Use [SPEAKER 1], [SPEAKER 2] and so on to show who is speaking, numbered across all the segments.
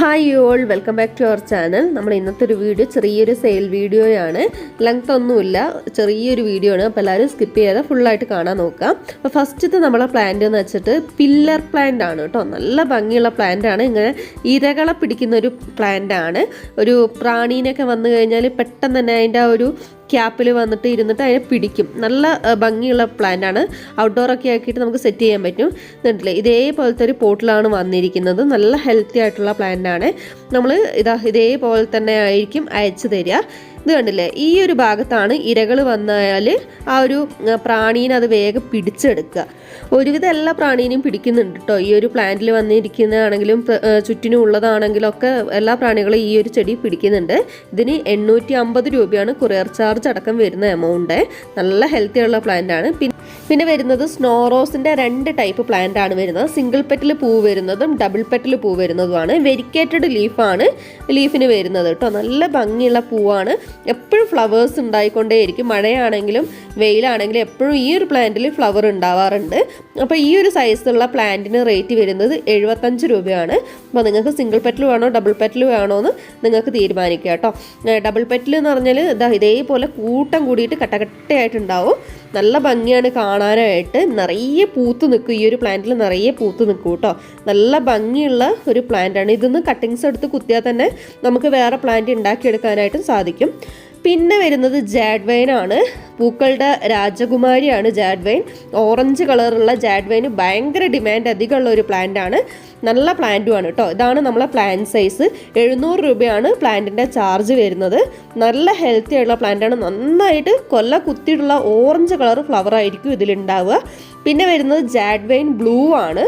[SPEAKER 1] Hi you all welcome back to our channel നമ്മൾ ഇന്നത്തെ ഒരു വീഡിയോ ചെറിയൊരു സെയിൽ വീഡിയോയാണ്. ലെങ്ത് ഒന്നുമില്ല. ചെറിയൊരു വീഡിയോ ആണ്. അപ്പോൾ എല്ലാവരും സ്കിപ്പ് ചെയ്യാതെ ഫുള്ളായിട്ട് കാണാൻ നോക്കാം അപ്പോൾ ഫസ്റ്റത്തെ നമ്മളെ പ്ലാന്റ് എന്ന് വെച്ചിട്ട് പില്ലർ പ്ലാന്റ് ആണ് കേട്ടോ. നല്ല ഭംഗിയുള്ള പ്ലാന്റ് ആണ്. ഇങ്ങനെ ഇരകളെ പിടിക്കുന്ന ഒരു പ്ലാന്റ് ആണ്. ഒരു പ്രാണീനൊക്കെ വന്നു കഴിഞ്ഞാൽ പെട്ടെന്ന് തന്നെ അതിന്റെ ആ ഒരു ക്യാപ്പിൽ വന്നിട്ട് ഇരുന്നിട്ട് അതിനെ പിടിക്കും. നല്ല ഭംഗിയുള്ള പ്ലാന്റ് ആണ്. ഔട്ട്ഡോറൊക്കെ ആക്കിയിട്ട് നമുക്ക് സെറ്റ് ചെയ്യാൻ പറ്റും. എന്നിട്ടില്ലേ ഇതേപോലത്തെ ഒരു പോട്ടിലാണ് വന്നിരിക്കുന്നത്. നല്ല ഹെൽത്തി ആയിട്ടുള്ള പ്ലാന്റ് ആണ്. നമ്മൾ ഇതാ ഇതേപോലെ തന്നെ ആയിരിക്കും അയച്ചു തരിക. ഇത് കണ്ടില്ലേ? ഈ ഒരു ഭാഗത്താണ് ഇരകൾ വന്നാൽ ആ ഒരു പ്രാണീനെ അത് വേഗം പിടിച്ചെടുക്കുക. ഒരുവിധം എല്ലാ പ്രാണീനെയും പിടിക്കുന്നുണ്ട് കേട്ടോ ഈ ഒരു പ്ലാന്റിൽ വന്നിരിക്കുന്നതാണെങ്കിലും ചുറ്റിനും ഉള്ളതാണെങ്കിലും ഒക്കെ എല്ലാ പ്രാണികളും ഈ ഒരു ചെടി പിടിക്കുന്നുണ്ട്. ഇതിന് എണ്ണൂറ്റി അമ്പത് രൂപയാണ് കൊറിയർ ചാർജ് അടക്കം വരുന്ന എമൗണ്ട് നല്ല ഹെൽത്തി ഉള്ള പ്ലാന്റ് ആണ്. പിന്നെ പിന്നെ വരുന്നത് സ്നോറോസിന്റെ രണ്ട് ടൈപ്പ് പ്ലാന്റ് ആണ് വരുന്നത്. സിംഗിൾ പെറ്റിൽ പൂ വരുന്നതും ഡബിൾ പെറ്റിൽ പൂ വരുന്നതുമാണ്. വെരിക്കേറ്റഡ് ലീഫാണ് ലീഫിന് വരുന്നത് കേട്ടോ നല്ല ഭംഗിയുള്ള പൂവാണ്. എപ്പോഴും ഫ്ലവേഴ്സ് ഉണ്ടായിക്കൊണ്ടേയിരിക്കും. മഴയാണെങ്കിലും വെയിലാണെങ്കിലും എപ്പോഴും ഈ ഒരു പ്ലാന്റിൽ ഫ്ലവർ ഉണ്ടാവാറുണ്ട്. അപ്പോൾ ഈ ഒരു സൈസുള്ള പ്ലാന്റിന് റേറ്റ് വരുന്നത് എഴുപത്തഞ്ച് രൂപയാണ്. അപ്പോൾ നിങ്ങൾക്ക് സിംഗിൾ പെറ്റിൽ വേണോ ഡബിൾ പെറ്റിൽ വേണോ എന്ന് നിങ്ങൾക്ക് തീരുമാനിക്കുക കേട്ടോ. ഡബിൾ പെറ്റിൽ എന്ന് പറഞ്ഞാൽ ഇതാ ഇതേപോലെ കൂട്ടം കൂടിയിട്ട് കട്ടകട്ടയായിട്ടുണ്ടാവും. നല്ല ഭംഗിയാണ് കാണാനായിട്ട്. നിറയെ പൂത്ത് നിൽക്കും. ഈ ഒരു പ്ലാന്റിൽ നിറയെ പൂത്ത് നിൽക്കും കേട്ടോ. നല്ല ഭംഗിയുള്ള ഒരു പ്ലാന്റാണ് ഇതിന്ന് കട്ടിങ്സ് എടുത്ത് കുത്തിയാൽ തന്നെ നമുക്ക് വേറെ പ്ലാന്റ് ഉണ്ടാക്കിയെടുക്കാനായിട്ടും സാധിക്കും. പിന്നെ വരുന്നത് ജാഡ്വൈൻ ആണ്. പൂക്കളുടെ രാജകുമാരിയാണ് ജാഡ്വൈൻ. ഓറഞ്ച് കളറുള്ള ജാഡ്വൈന് ഭയങ്കര ഡിമാൻഡ് അധികമുള്ള ഒരു പ്ലാന്റ് ആണ്. നല്ല പ്ലാന്റുമാണ് കേട്ടോ. ഇതാണ് നമ്മളെ പ്ലാന്റ് സൈസ് എഴുന്നൂറ് രൂപയാണ് പ്ലാന്റിന്റെ ചാർജ് വരുന്നത്. നല്ല ഹെൽത്തി ആയിട്ടുള്ള പ്ലാന്റാണ് നന്നായിട്ട് കൊല്ല കുത്തിയിട്ടുള്ള ഓറഞ്ച് കളർ ഫ്ലവർ ആയിരിക്കും ഇതിലുണ്ടാവുക. പിന്നെ വരുന്നത് ജാഡ്വൈൻ ബ്ലൂ ആണ്.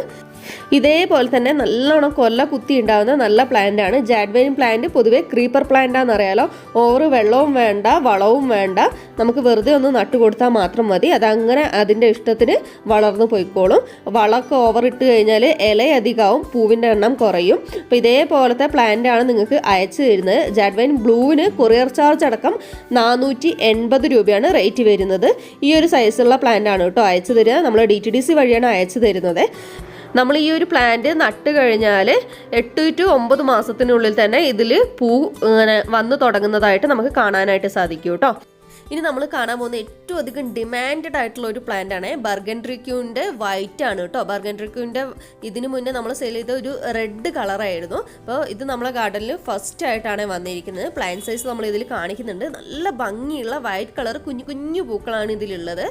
[SPEAKER 1] ഇതേപോലെ തന്നെ നല്ലോണം കൊല്ല കുത്തി ഉണ്ടാകുന്ന നല്ല പ്ലാന്റ് ആണ്. ജാഡ്വൈൻ പ്ലാന്റ് പൊതുവെ ക്രീപ്പർ പ്ലാന്റ് ആണെന്ന് അറിയാലോ. ഓവർ വെള്ളവും വേണ്ട വളവും വേണ്ട. നമുക്ക് വെറുതെ ഒന്ന് നട്ടു കൊടുത്താൽ മാത്രം മതി. അതങ്ങനെ അതിന്റെ ഇഷ്ടത്തിന് വളർന്നു പോയിക്കോളും. വളമൊക്കെ ഓവർ ഇട്ട് കഴിഞ്ഞാൽ ഇല അധികമാവും പൂവിന്റെ എണ്ണം കുറയും. അപ്പോൾ ഇതേപോലത്തെ പ്ലാന്റ് ആണ് നിങ്ങൾക്ക് അയച്ചു തരുന്നത്. ജാഡ്വൈൻ ബ്ലൂവിന് കൊറിയർ ചാർജ് അടക്കം നാനൂറ്റി എൺപത് രൂപയാണ് റേറ്റ് വരുന്നത്. ഈ ഒരു സൈസുള്ള പ്ലാന്റ് ആണ് കേട്ടോ അയച്ചു തരിക. നമ്മൾ ഡി ടി ഡി സി വഴിയാണ് അയച്ചു തരുന്നത്. നമ്മൾ ഈ ഒരു പ്ലാന്റ് നട്ട് കഴിഞ്ഞാൽ എട്ട് ടു ഒമ്പത് മാസത്തിനുള്ളിൽ തന്നെ ഇതിൽ പൂ ഇങ്ങനെ വന്നു തുടങ്ങുന്നതായിട്ട് നമുക്ക് കാണാനായിട്ട് സാധിക്കും കേട്ടോ. ഇനി നമ്മൾ കാണാൻ പോകുന്ന ഏറ്റവും അധികം ഡിമാൻഡഡ് ആയിട്ടുള്ള ഒരു പ്ലാന്റ് ആണ് ബർഗൻട്രിക്യൂന്റെ വൈറ്റ് ആണ് കേട്ടോ. ബർഗൻട്രിക്യൂന്റെ ഇതിനു മുന്നേ നമ്മൾ സെയിൽ ചെയ്ത ഒരു റെഡ് കളറായിരുന്നു അപ്പോൾ ഇത് നമ്മളെ ഗാർഡനിൽ ഫസ്റ്റ് ആയിട്ടാണ് വന്നിരിക്കുന്നത്. പ്ലാന്റ് സൈസ് നമ്മൾ ഇതിൽ കാണിക്കുന്നുണ്ട്. നല്ല ഭംഗിയുള്ള വൈറ്റ് കളർ കുഞ്ഞു കുഞ്ഞു പൂക്കളാണ് ഇതിലുള്ളത്.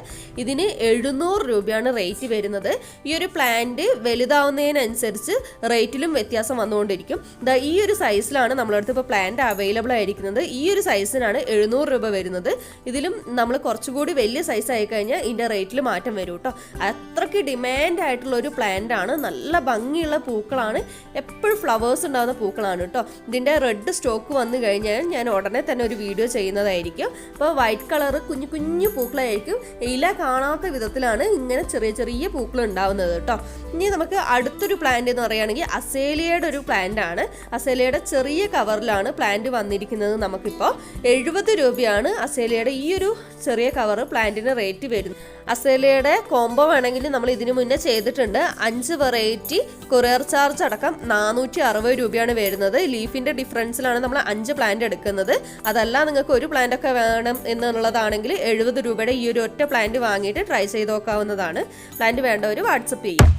[SPEAKER 1] ഇതിന് എഴുന്നൂറ് രൂപയാണ് റേറ്റ് വരുന്നത്. ഈ ഒരു പ്ലാന്റ് വലുതാവുന്നതിനനുസരിച്ച് റേറ്റിലും വ്യത്യാസം വന്നുകൊണ്ടിരിക്കും. ദാ ഈ ഒരു സൈസിലാണ് നമ്മളടുത്ത് ഇപ്പോൾ പ്ലാന്റ് അവൈലബിൾ ആയിരിക്കുന്നത്. ഈ ഒരു സൈസിനാണ് എഴുന്നൂറ് രൂപ വരുന്നത്. ഇതിലും നമ്മൾ കുറച്ചുകൂടി വലിയ സൈസ് ആയി കഴിഞ്ഞാൽ ഇതിന്റെ റേറ്റിൽ മാറ്റം വരും കേട്ടോ അത്രയ്ക്ക് ഡിമാൻഡ് ആയിട്ടുള്ള ഒരു പ്ലാന്റ് ആണ്. നല്ല ഭംഗിയുള്ള പൂക്കളാണ്. എപ്പോഴും ഫ്ലവേഴ്സ് ഉണ്ടാകുന്ന പൂക്കളാണ് കേട്ടോ ഇതിന്റെ റെഡ് സ്റ്റോക്ക് വന്നു കഴിഞ്ഞാൽ ഞാൻ ഉടനെ തന്നെ ഒരു വീഡിയോ ചെയ്യുന്നതായിരിക്കും. അപ്പോൾ വൈറ്റ് കളർ കുഞ്ഞു കുഞ്ഞു പൂക്കളായിരിക്കും. ഇല കാണാത്ത വിധത്തിലാണ് ഇങ്ങനെ ചെറിയ ചെറിയ പൂക്കൾ ഉണ്ടാവുന്നത് കേട്ടോ ഇനി നമുക്ക് അടുത്തൊരു പ്ലാന്റ് എന്ന് പറയുകയാണെങ്കിൽ അസേലിയയുടെ ഒരു പ്ലാന്റ് ആണ്. അസേലിയയുടെ ചെറിയ കവറിലാണ് പ്ലാന്റ് വന്നിരിക്കുന്നത് നമുക്കിപ്പോൾ എഴുപത് രൂപയാണ് അസേലിയയുടെ ഈ ഒരു ചെറിയ കവർ പ്ലാന്റിന് റേറ്റ് വരുന്നു. അസേലയുടെ കോംബോ വേണമെങ്കിൽ നമ്മൾ ഇതിനു മുന്നേ ചെയ്തിട്ടുണ്ട്. അഞ്ച് വെറൈറ്റി കൊറിയർ ചാർജ് അടക്കം നാനൂറ്റി അറുപത് രൂപയാണ് വരുന്നത്. ലീഫിന്റെ ഡിഫറൻസിലാണ് നമ്മൾ അഞ്ച് പ്ലാന്റ് എടുക്കുന്നത്. അതല്ല നിങ്ങൾക്ക് ഒരു പ്ലാന്റ് ഒക്കെ വേണം എന്നുള്ളതാണെങ്കിൽ എഴുപത് രൂപയുടെ ഈ ഒരു ഒറ്റ പ്ലാന്റ് വാങ്ങിയിട്ട് ട്രൈ ചെയ്ത് നോക്കാവുന്നതാണ്. പ്ലാന്റ് വേണ്ടവർ വാട്സപ്പ് ചെയ്യാം.